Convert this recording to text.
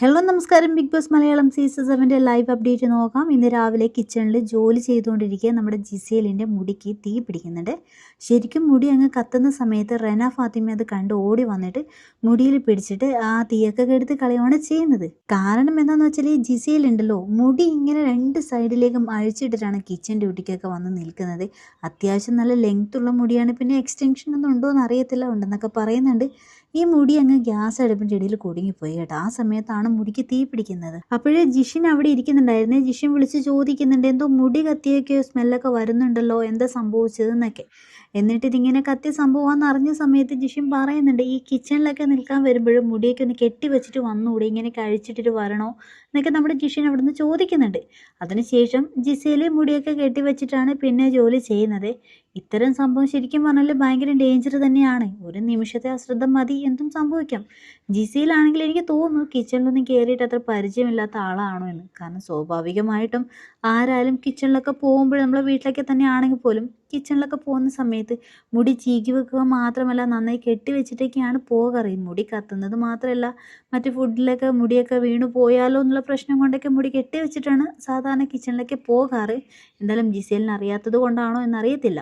Hello നമസ്കാരം. Big boss Malayalam season സെവന്റെ live update നോക്കാം. ഇന്ന് രാവിലെ കിച്ചണിൽ ജോലി ചെയ്തുകൊണ്ടിരിക്കുക നമ്മുടെ ജിസേലിന്റെ മുടിക്ക് തീ പിടിക്കുന്നുണ്ട്. ശരിക്കും മുടി അങ്ങ് കത്തുന്ന സമയത്ത് റെന ഫാത്തിമ അത് കണ്ട് ഓടി വന്നിട്ട് മുടിയിൽ പിടിച്ചിട്ട് ആ തീയൊക്കെ കെടുത്ത് കളയുകയാണ് ചെയ്യുന്നത്. കാരണം എന്താണെന്ന് വെച്ചാൽ ഈ ജിസേലുണ്ടല്ലോ മുടി ഇങ്ങനെ രണ്ട് സൈഡിലേക്കും അഴിച്ചിട്ടിട്ടാണ് കിച്ചൺ ഡ്യൂട്ടിക്കൊക്കെ വന്ന് നിൽക്കുന്നത്. അത്യാവശ്യം നല്ല ലെങ്ത് ഉള്ള മുടിയാണ്. പിന്നെ എക്സ്റ്റൻഷൻ ഒന്നും ഉണ്ടോ എന്ന് അറിയത്തില്ല. ഉണ്ടെന്നൊക്കെ പറയുന്നുണ്ട്. ഈ മുടി അങ്ങ് ഗ്യാസ് അടുപ്പിന്റെ ഇടയിൽ കുടുങ്ങിപ്പോയി കേട്ടോ. ആ സമയത്താണ് മുടിക്ക് തീ പിടിക്കുന്നത്. അപ്പോഴേ ജിഷിൻ അവിടെ ഇരിക്കുന്നുണ്ടായിരുന്നേ. ജിഷിൻ വിളിച്ച് ചോദിക്കുന്നുണ്ട് എന്തോ മുടി കത്തിയൊക്കെയോ സ്മെല്ലൊക്കെ വരുന്നുണ്ടല്ലോ എന്താ സംഭവിച്ചതെന്നൊക്കെ? എന്നിട്ട് ഇതിങ്ങനെ കത്തി സംഭവമാണെന്ന് അറിഞ്ഞ സമയത്ത് ജിഷിൻ പറയുന്നുണ്ട് ഈ കിച്ചണിലൊക്കെ നിൽക്കാൻ വരുമ്പോഴും മുടിയൊക്കെ ഒന്ന് കെട്ടി വെച്ചിട്ട് വന്നുകൂടെ ഇങ്ങനെ കഴിച്ചിട്ടിട്ട് വരണോ? എന്നൊക്കെ നമ്മുടെ ജിഷിൻ അവിടെ നിന്ന് ചോദിക്കുന്നുണ്ട്. അതിനുശേഷം ജിസയിൽ മുടിയൊക്കെ കെട്ടി വെച്ചിട്ടാണ് പിന്നെ ജോലി ചെയ്യുന്നത്. ഇത്തരം സംഭവം ശരിക്കും പറഞ്ഞാൽ ഭയങ്കര ഡേഞ്ചർ തന്നെയാണ്. ഒരു നിമിഷത്തെ അശ്രദ്ധ മതി എന്തും സംഭവിക്കാം. ജിസയിലാണെങ്കിൽ എനിക്ക് തോന്നുന്നു കിച്ചണിലൊന്നും കയറിയിട്ട് അത്ര പരിചയമില്ലാത്ത ആളാണോ എന്ന്. കാരണം സ്വാഭാവികമായിട്ടും ആരായാലും കിച്ചണിലൊക്കെ പോകുമ്പോൾ നമ്മളെ വീട്ടിലൊക്കെ തന്നെ ആണെങ്കിൽ പോലും കിച്ചണിലൊക്കെ പോകുന്ന സമയത്ത് മുടി ചീകി വെക്കുക മാത്രമല്ല നന്നായി കെട്ടി വെച്ചിട്ടൊക്കെയാണ് പോകാറ് മുടി കത്തുന്നത് മാത്രമല്ല മറ്റു ഫുഡിലൊക്കെ മുടിയൊക്കെ വീണു പോയാലോ എന്നുള്ള പ്രശ്നം കൊണ്ടൊക്കെ മുടി കെട്ടി വെച്ചിട്ടാണ് സാധാരണ കിച്ചണിലൊക്കെ പോകാറ്. എന്തായാലും ജിസേലിന് അറിയാത്തത് കൊണ്ടാണോ എന്നറിയത്തില്ല.